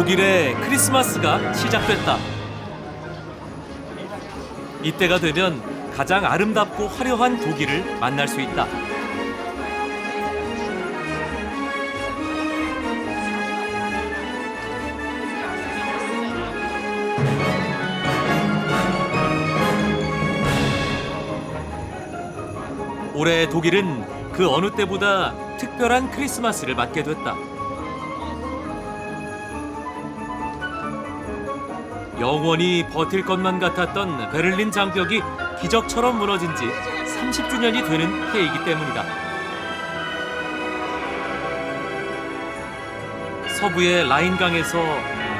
독일의 크리스마스가 시작됐다. 이때가 되면 가장 아름답고 화려한 독일을 만날 수 있다. 올해 독일은 그 어느 때보다 특별한 크리스마스를 맞게 됐다. 영원히 버틸 것만 같았던 베를린 장벽이 기적처럼 무너진 지 30주년이 되는 해이기 때문이다. 서부의 라인강에서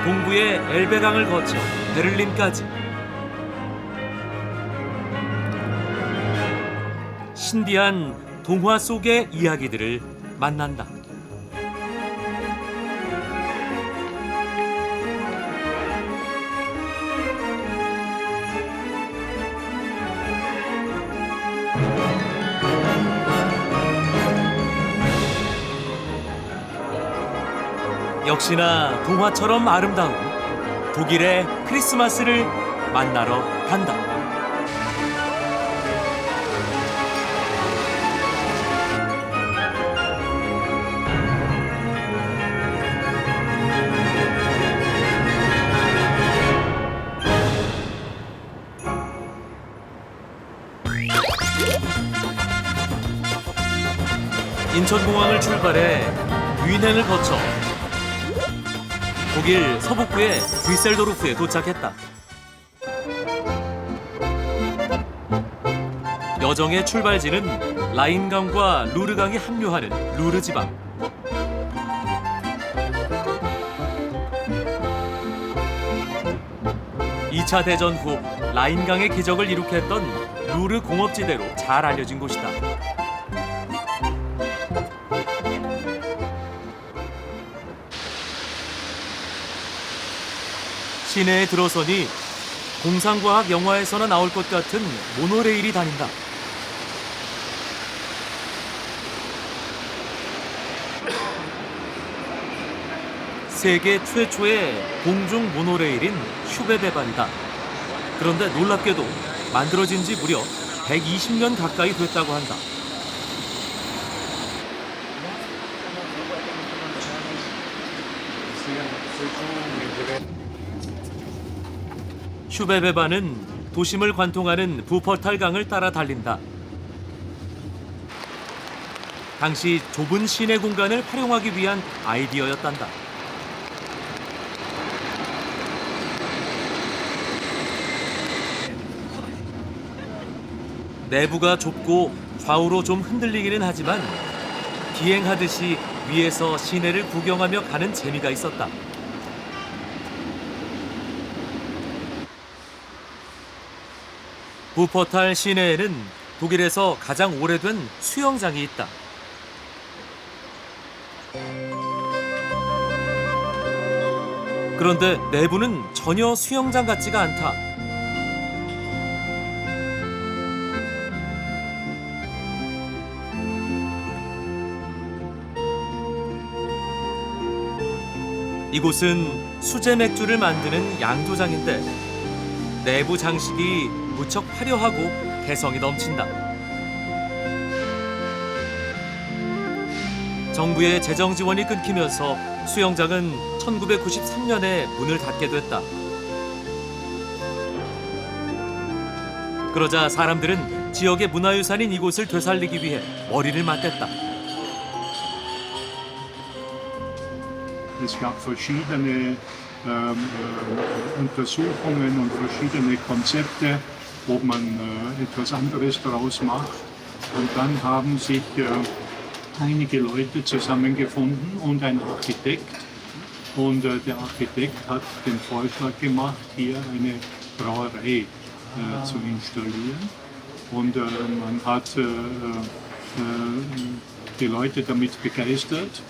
동부의 엘베강을 거쳐 베를린까지 신비한 동화 속의 이야기들을 만난다. 역시나 동화처럼 아름다운 독일의 크리스마스를 만나러 간다. 인천공항을 출발해 윈헨을 거쳐 독일 서북부의 뒤셀도르프에 도착했다. 여정의 출발지는 라인강과 루르강이 합류하는 루르 지방. 이 차 대전 후 라인강의 기적을 이룩했던 루르 공업지대로 잘 알려진 곳이다. 시내에 들어서니 공상과학 영화에서나 나올 것 같은 모노레일이 다닌다. 세계 최초의 공중 모노레일인 슈베베반이다. 그런데 놀랍게도 만들어진 지 무려 120년 가까이 됐다고 한다. 슈베베바는 도심을 관통하는 부퍼탈강을 따라 달린다. 당시 좁은 시내 공간을 활용하기 위한 아이디어였단다. 내부가 좁고 좌우로 좀 흔들리기는 하지만 비행하듯이 위에서 시내를 구경하며 가는 재미가 있었다. 부퍼탈 시내에는 독일에서 가장 오래된 수영장이 있다. 그런데 내부는 전혀 수영장 같지가 않다. 이곳은 수제 맥주를 만드는 양조장인데 내부 장식이 무척 화려하고 개성이 넘친다. 정부의 재정 지원이 끊기면서 수영장은 1993년에 문을 닫게 됐다. 그러자 사람들은 지역의 문화유산인 이곳을 되살리기 위해 머리를 맞댔다. ob man äh, etwas anderes daraus macht. Und dann haben sich äh, einige Leute zusammengefunden und ein Architekt. Und äh, der Architekt hat den Vorschlag gemacht, hier eine Brauerei äh, zu installieren. Und äh, man hat äh, äh, die Leute damit begeistert.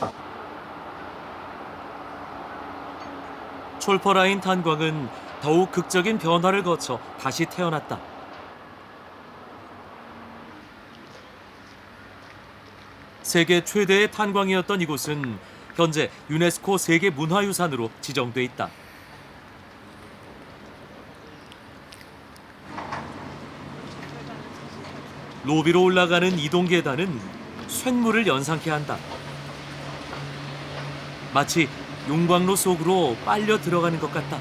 촐퍼라인 탄광은 더욱 극적인 변화를 거쳐 다시 태어났다. 세계 최대의 탄광이었던 이곳은 현재 유네스코 세계 문화유산으로 지정돼 있다. 로비로 올라가는 이동 계단은 쇳물을 연상케 한다. 마치 용광로 속으로 빨려 들어가는 것 같다.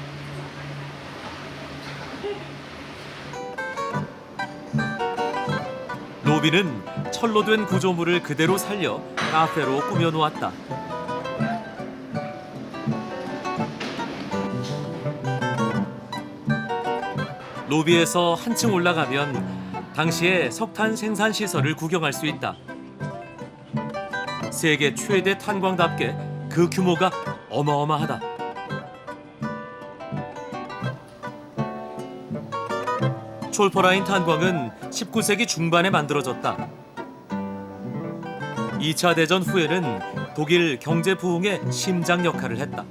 로비는 철로 된 구조물을 그대로 살려 카페로 꾸며 놓았다. 로비에서 한층 올라가면 당시의 석탄 생산 시설을 구경할 수 있다. 세계 최대 탄광답게 그 규모가 어마어마하다. 촐퍼라인 탄광은 19세기 중반에 만들어졌다. 2차 대전 후에는 독일 경제 부흥의 심장 역할을 했다.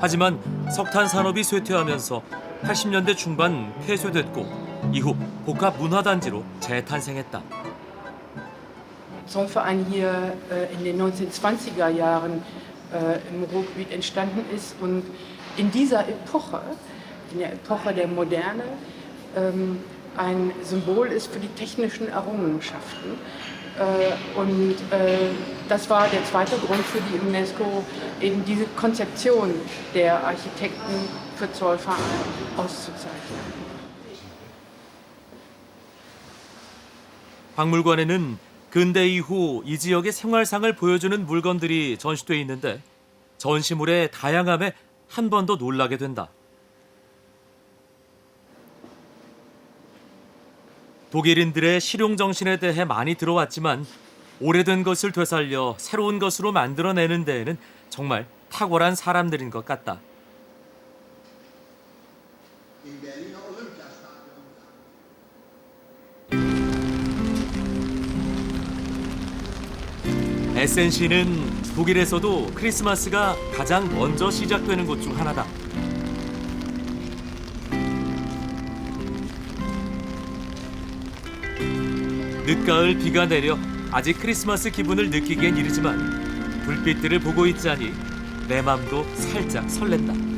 하지만 석탄 산업이 쇠퇴하면서 80년대 중반 폐쇄됐고 이후 복합 문화단지로 재탄생했다. Zollverein hier äh, in den 1920er Jahren im Ruhrgebiet entstanden ist und in dieser Epoche, in der Epoche der Moderne, ähm, ein Symbol ist für die technischen Errungenschaften. Äh, und äh, das war der zweite Grund für die UNESCO, eben diese Konzeption der Architekten für Zollverein auszuzeichnen. 박물관에는 근대 이후 이 지역의 생활상을 보여주는 물건들이 전시돼 있는데 전시물의 다양함에 한 번 더 놀라게 된다. 독일인들의 실용 정신에 대해 많이 들어왔지만 오래된 것을 되살려 새로운 것으로 만들어내는 데에는 정말 탁월한 사람들인 것 같다. SNC는 독일에서도 크리스마스가 가장 먼저 시작되는 곳 중 하나다. 늦가을 비가 내려 아직 크리스마스 기분을 느끼기엔 이르지만 불빛들을 보고 있자니 내 맘도 살짝 설렌다.